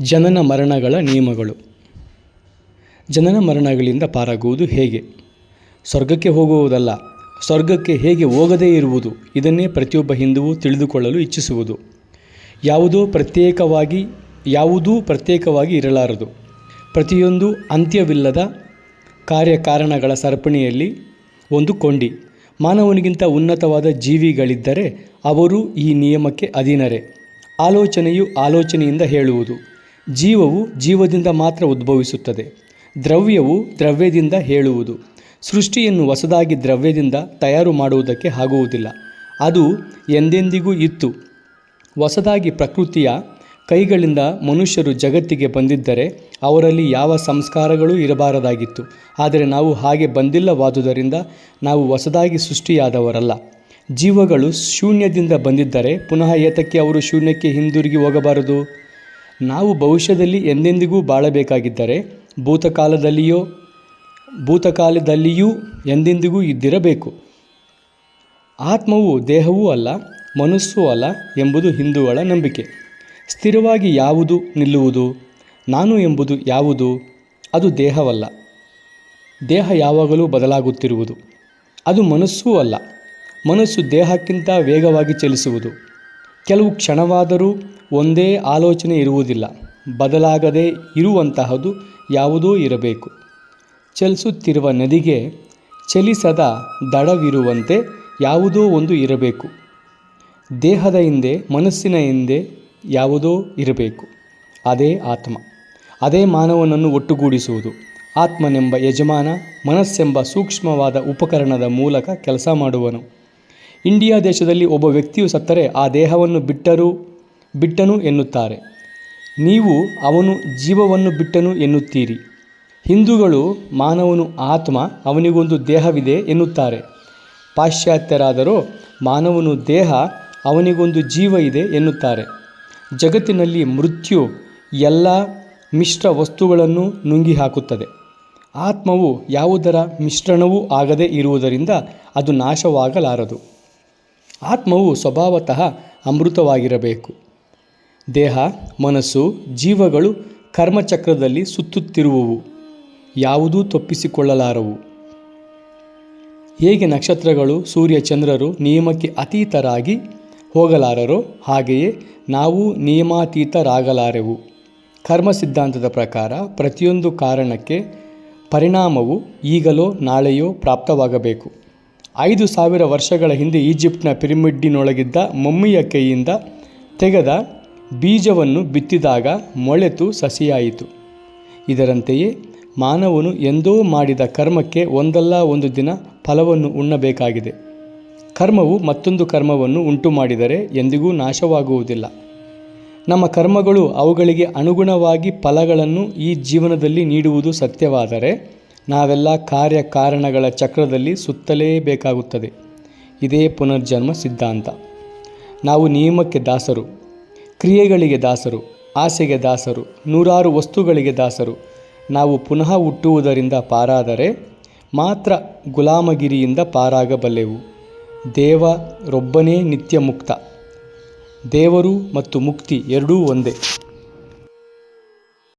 ಜನನ ಮರಣಗಳ ನಿಯಮಗಳು. ಜನನ ಮರಣಗಳಿಂದ ಪಾರಾಗುವುದು ಹೇಗೆ? ಸ್ವರ್ಗಕ್ಕೆ ಹೋಗುವುದಲ್ಲ, ಸ್ವರ್ಗಕ್ಕೆ ಹೇಗೆ ಹೋಗದೇ ಇರುವುದು, ಇದನ್ನೇ ಪ್ರತಿಯೊಬ್ಬ ಹಿಂದುವು ತಿಳಿದುಕೊಳ್ಳಲು ಇಚ್ಛಿಸುವುದು. ಯಾವುದೋ ಪ್ರತ್ಯೇಕವಾಗಿ, ಯಾವುದೂ ಪ್ರತ್ಯೇಕವಾಗಿ ಇರಲಾರದು. ಪ್ರತಿಯೊಂದು ಅಂತ್ಯವಿಲ್ಲದ ಕಾರ್ಯಕಾರಣಗಳ ಸರಪಣಿಯಲ್ಲಿ ಒಂದು ಕೊಂಡಿ ಮಾನವನಿಗಿಂತ ಉನ್ನತವಾದ ಜೀವಿಗಳಿದ್ದರೆ ಅವರು ಈ ನಿಯಮಕ್ಕೆ ಅಧೀನರೇ. ಆಲೋಚನೆಯು ಆಲೋಚನೆಯಿಂದ ಹೇಳುವುದು. ಜೀವವು ಜೀವದಿಂದ ಮಾತ್ರ ಉದ್ಭವಿಸುತ್ತದೆ. ದ್ರವ್ಯವು ದ್ರವ್ಯದಿಂದ ಹೇಳುವುದು. ಸೃಷ್ಟಿಯನ್ನು ಹೊಸದಾಗಿ ದ್ರವ್ಯದಿಂದ ತಯಾರು ಮಾಡುವುದಕ್ಕೆ ಆಗುವುದಿಲ್ಲ. ಅದು ಎಂದೆಂದಿಗೂ ಇತ್ತು. ಹೊಸದಾಗಿ ಪ್ರಕೃತಿಯ ಕೈಗಳಿಂದ ಮನುಷ್ಯರು ಜಗತ್ತಿಗೆ ಬಂದಿದ್ದರೆ ಅವರಲ್ಲಿ ಯಾವ ಸಂಸ್ಕಾರಗಳೂ ಇರಬಾರದಾಗಿತ್ತು. ಆದರೆ ನಾವು ಹಾಗೆ ಬಂದಿಲ್ಲವಾದುದರಿಂದ ನಾವು ಹೊಸದಾಗಿ ಸೃಷ್ಟಿಯಾದವರಲ್ಲ. ಜೀವಗಳು ಶೂನ್ಯದಿಂದ ಬಂದಿದ್ದರೆ ಪುನಃ ಏತಕ್ಕೆ ಅವರು ಶೂನ್ಯಕ್ಕೆ ಹಿಂದಿರುಗಿ ಹೋಗಬಾರದು? ನಾವು ಭವಿಷ್ಯದಲ್ಲಿ ಎಂದೆಂದಿಗೂ ಬಾಳಬೇಕಾಗಿದ್ದರೆ ಭೂತಕಾಲದಲ್ಲಿಯೋ, ಭೂತಕಾಲದಲ್ಲಿಯೂ ಎಂದೆಂದಿಗೂ ಇದ್ದಿರಬೇಕು. ಆತ್ಮವು ದೇಹವೂ ಅಲ್ಲ, ಮನಸ್ಸೂ ಅಲ್ಲ ಎಂಬುದು ಹಿಂದೂಗಳ ನಂಬಿಕೆ. ಸ್ಥಿರವಾಗಿ ಯಾವುದು ನಿಲ್ಲುವುದು, ನಾನು ಎಂಬುದು ಯಾವುದು, ಅದು ದೇಹವಲ್ಲ. ದೇಹ ಯಾವಾಗಲೂ ಬದಲಾಗುತ್ತಿರುವುದು. ಅದು ಮನಸ್ಸೂ ಅಲ್ಲ, ಮನಸ್ಸು ದೇಹಕ್ಕಿಂತ ವೇಗವಾಗಿ ಚಲಿಸುವುದು. ಕೆಲವು ಕ್ಷಣವಾದರೂ ಒಂದೇ ಆಲೋಚನೆ ಇರುವುದಿಲ್ಲ. ಬದಲಾಗದೇ ಇರುವಂತಹದು ಯಾವುದೋ ಇರಬೇಕು. ಚಲಿಸುತ್ತಿರುವ ನದಿಗೆ ಚಲಿಸದ ದಡವಿರುವಂತೆ ಯಾವುದೋ ಒಂದು ಇರಬೇಕು. ದೇಹದ ಹಿಂದೆ, ಮನಸ್ಸಿನ ಹಿಂದೆ ಯಾವುದೋ ಇರಬೇಕು. ಅದೇ ಆತ್ಮ. ಅದೇ ಮಾನವನನ್ನು ಒಟ್ಟುಗೂಡಿಸುವುದು. ಆತ್ಮನೆಂಬ ಯಜಮಾನ, ಮನಸ್ಸೆಂಬ ಸೂಕ್ಷ್ಮವಾದ ಉಪಕರಣದ ಮೂಲಕ ಕೆಲಸ ಮಾಡುವನು. ಇಂಡಿಯಾ ದೇಶದಲ್ಲಿ ಒಬ್ಬ ವ್ಯಕ್ತಿಯು ಸತ್ತರೆ, ಆ ದೇಹವನ್ನು ಬಿಟ್ಟರು, ಬಿಟ್ಟನು ಎನ್ನುತ್ತಾರೆ. ನೀವು ಅವನು ಜೀವವನ್ನು ಬಿಟ್ಟನು ಎನ್ನುತ್ತೀರಿ. ಹಿಂದೂಗಳು ಮಾನವನು ಆತ್ಮ, ಅವನಿಗೊಂದು ದೇಹವಿದೆ ಎನ್ನುತ್ತಾರೆ. ಪಾಶ್ಚಾತ್ಯರಾದರೂ ಮಾನವನು ದೇಹ, ಅವನಿಗೊಂದು ಜೀವ ಇದೆ ಎನ್ನುತ್ತಾರೆ. ಜಗತ್ತಿನಲ್ಲಿ ಮೃತ್ಯು ಎಲ್ಲ ಮಿಶ್ರ ವಸ್ತುಗಳನ್ನು ನುಂಗಿ ಹಾಕುತ್ತದೆ ಆತ್ಮವು ಯಾವುದರ ಮಿಶ್ರಣವೂ ಆಗದೇ ಇರುವುದರಿಂದ ಅದು ನಾಶವಾಗಲಾರದು. ಆತ್ಮವು ಸ್ವಭಾವತಃ ಅಮೃತವಾಗಿರಬೇಕು. ದೇಹ, ಮನಸ್ಸು, ಜೀವಗಳು ಕರ್ಮಚಕ್ರದಲ್ಲಿ ಸುತ್ತುತ್ತಿರುವವು. ಯಾವುದೂ ತಪ್ಪಿಸಿಕೊಳ್ಳಲಾರವು. ಹೇಗೆ ನಕ್ಷತ್ರಗಳು, ಸೂರ್ಯ, ಚಂದ್ರರು ನಿಯಮಕ್ಕೆ ಅತೀತರಾಗಿ ಹೋಗಲಾರರೋ ಹಾಗೆಯೇ ನಾವು ನಿಯಮಾತೀತರಾಗಲಾರೆವು. ಕರ್ಮ ಸಿದ್ಧಾಂತದ ಪ್ರಕಾರ ಪ್ರತಿಯೊಂದು ಕಾರಣಕ್ಕೆ ಪರಿಣಾಮವು ಈಗಲೋ ನಾಳೆಯೋ ಪ್ರಾಪ್ತವಾಗಬೇಕು. ಐದು ಸಾವಿರ ವರ್ಷಗಳ ಹಿಂದೆ ಈಜಿಪ್ಟ್ನ ಪಿರಮಿಡ್ಡಿನೊಳಗಿದ್ದ ಮಮ್ಮಿಯ ಕೈಯಿಂದ ತೆಗೆದ ಬೀಜವನ್ನು ಬಿತ್ತಿದಾಗ ಮೊಳೆತು ಸಸಿಯಾಯಿತು. ಇದರಂತೆಯೇ ಮಾನವನು ಎಂದೋ ಮಾಡಿದ ಕರ್ಮಕ್ಕೆ ಒಂದಲ್ಲ ಒಂದು ದಿನ ಫಲವನ್ನು ಉಣ್ಣಬೇಕಾಗಿದೆ. ಕರ್ಮವು ಮತ್ತೊಂದು ಕರ್ಮವನ್ನು ಉಂಟು ಮಾಡಿದರೆ ಎಂದಿಗೂ ನಾಶವಾಗುವುದಿಲ್ಲ. ನಮ್ಮ ಕರ್ಮಗಳು ಅವುಗಳಿಗೆ ಅನುಗುಣವಾಗಿ ಫಲಗಳನ್ನು ಈ ಜೀವನದಲ್ಲಿ ನೀಡುವುದು ಸತ್ಯವಾದರೆ ನಾವೆಲ್ಲ ಕಾರ್ಯಕಾರಣಗಳ ಚಕ್ರದಲ್ಲಿ ಸುತ್ತಲೇ ಬೇಕಾಗುತ್ತದೆ ಇದೇ ಪುನರ್ಜನ್ಮ ಸಿದ್ಧಾಂತ. ನಾವು ನಿಯಮಕ್ಕೆ ದಾಸರು, ಕ್ರಿಯೆಗಳಿಗೆ ದಾಸರು, ಆಸೆಗೆ ದಾಸರು, ನೂರಾರು ವಸ್ತುಗಳಿಗೆ ದಾಸರು. ನಾವು ಪುನಃ ಹುಟ್ಟುವುದರಿಂದ ಪಾರಾದರೆ ಮಾತ್ರ ಗುಲಾಮಗಿರಿಯಿಂದ ಪಾರಾಗಬಲ್ಲೆವು. ದೇವ ರೊಬ್ಬನೇ ನಿತ್ಯ ಮುಕ್ತ ದೇವರು ಮತ್ತು ಮುಕ್ತಿ ಎರಡೂ ಒಂದೇ.